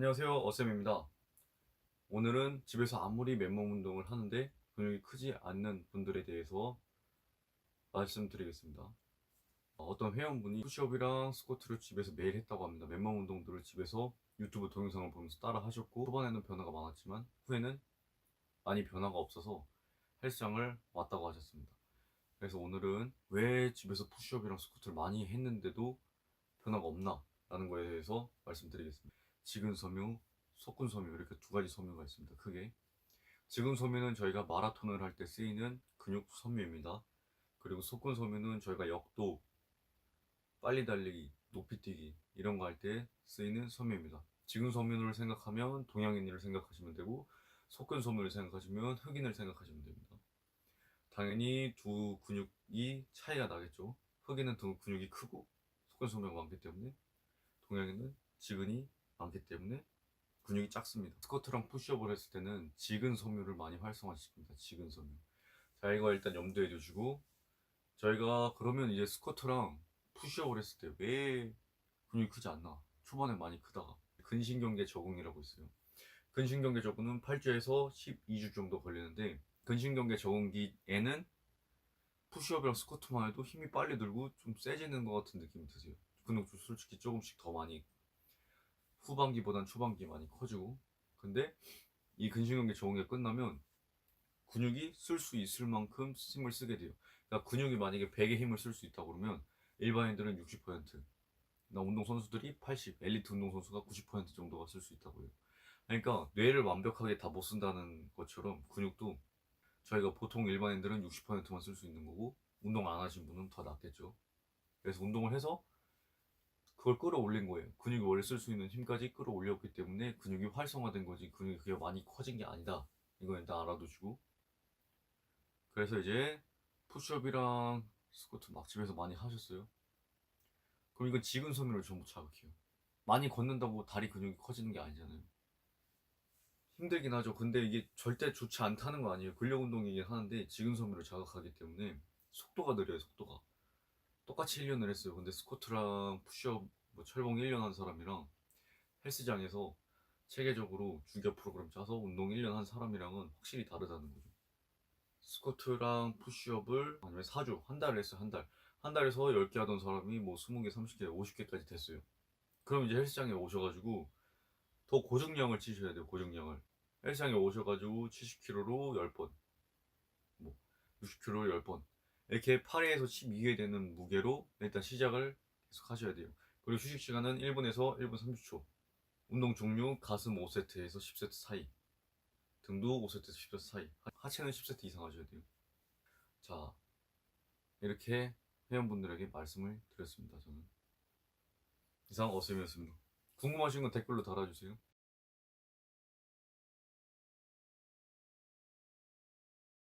안녕하세요 어쌤입니다. 오늘은 집에서 아무리 맨몸 운동을 하는데 근육이 크지 않는 분들에 대해서 말씀드리겠습니다. 어, 어떤 회원분이 푸시업이랑 스쿼트를 집에서 매일 했다고 합니다. 맨몸 운동들을 집에서 유튜브 동영상을 보면서 따라 하셨고 초반에는 변화가 많았지만 후에는 많이 변화가 없어서 헬스장을 왔다고 하셨습니다. 그래서 오늘은 왜 집에서 푸시업이랑 스쿼트를 많이 했는데도 변화가 없나 라는 거에 대해서 말씀드리겠습니다 지근 섬유, 속근 섬유 이렇게 두 가지 섬유가 있습니다. 크게 지근 섬유는 저희가 마라톤을 할 때 쓰이는 근육 섬유입니다. 그리고 속근 섬유는 저희가 역도, 빨리 달리기, 높이 뛰기 이런 거 할 때 쓰이는 섬유입니다. 지근 섬유를 생각하면 동양인을 생각하시면 되고 속근 섬유를 생각하시면 흑인을 생각하시면 됩니다. 당연히 두 근육이 차이가 나겠죠. 흑인은 두 근육이 크고 속근 섬유가 많기 때문에 동양인은 지근이 많기 때문에 근육이 작습니다. 스쿼트랑 푸시업을 했을 때는 지근 섬유를 많이 활성화시킵니다. 지근 섬유. 자, 이거 일단 염두에 두시고 저희가 그러면 이제 스쿼트랑 푸시업을 했을 때 왜 근육이 크지 않나? 초반에 많이 크다가 근신경계 적응이라고 있어요. 근신경계 적응은 8주에서 12주 정도 걸리는데 근신경계 적응기에는 푸시업이랑 스쿼트만 해도 힘이 빨리 들고 좀 세지는 것 같은 느낌이 드세요. 근육도 솔직히 조금씩 더 많이 후반기보단 초반기 많이 커지고. 근데 이 근신경계 적응이 끝나면 근육이 쓸 수 있을 만큼 힘을 쓰게 돼요. 그러니까 근육이 만약에 100의 힘을 쓸 수 있다 그러면 일반인들은 60%나 운동 선수들이 80 엘리트 운동 선수가 90% 정도가 쓸 수 있다고 해요. 그러니까 뇌를 완벽하게 다 못 쓴다는 것처럼 근육도 저희가 보통 일반인들은 60%만 쓸 수 있는 거고 운동 안 하신 분은 더 낫겠죠. 그래서 운동을 해서 그걸 끌어올린 거예요. 근육이 원래 쓸 수 있는 힘까지 끌어올렸기 때문에 근육이 활성화된 거지 근육이 그게 많이 커진 게 아니다. 이건 일단 알아두시고 그래서 이제 푸시업이랑 스쿼트 막 집에서 많이 하셨어요. 그럼 이건 지근 섬유를 전부 자극해요. 많이 걷는다고 다리 근육이 커지는 게 아니잖아요. 힘들긴 하죠. 근데 이게 절대 좋지 않다는 거 아니에요. 근력 운동이긴 하는데 지근 섬유를 자극하기 때문에 속도가 느려요. 속도가. 똑같이 1년을 했어요. 근데 스쿼트랑 푸시업, 뭐 철봉 1년 한 사람이랑 헬스장에서 체계적으로 주기업 프로그램 짜서 운동 1년 한 사람이랑은 확실히 다르다는 거죠. 스쿼트랑 푸시업을 아니면 4주, 한 달을 했어요. 한 달. 한 달에서 10개 하던 사람이 뭐 20개, 30개, 50개까지 됐어요. 그럼 이제 헬스장에 오셔가지고 더 고중량을 치셔야 돼요. 고중량을. 헬스장에 오셔가지고 70kg로 10번, 뭐 60kg로 10번. 이렇게 8회에서 12회 되는 무게로 일단 시작을 계속 하셔야 돼요. 그리고 휴식 시간은 1분에서 1분 30초. 운동 종류 가슴 5세트에서 10세트 사이. 등도 5세트에서 10세트 사이. 하체는 10세트 이상 하셔야 돼요. 자, 이렇게 회원분들에게 말씀을 드렸습니다. 저는. 이상 어쌤이었습니다. 궁금하신 건 댓글로 달아주세요.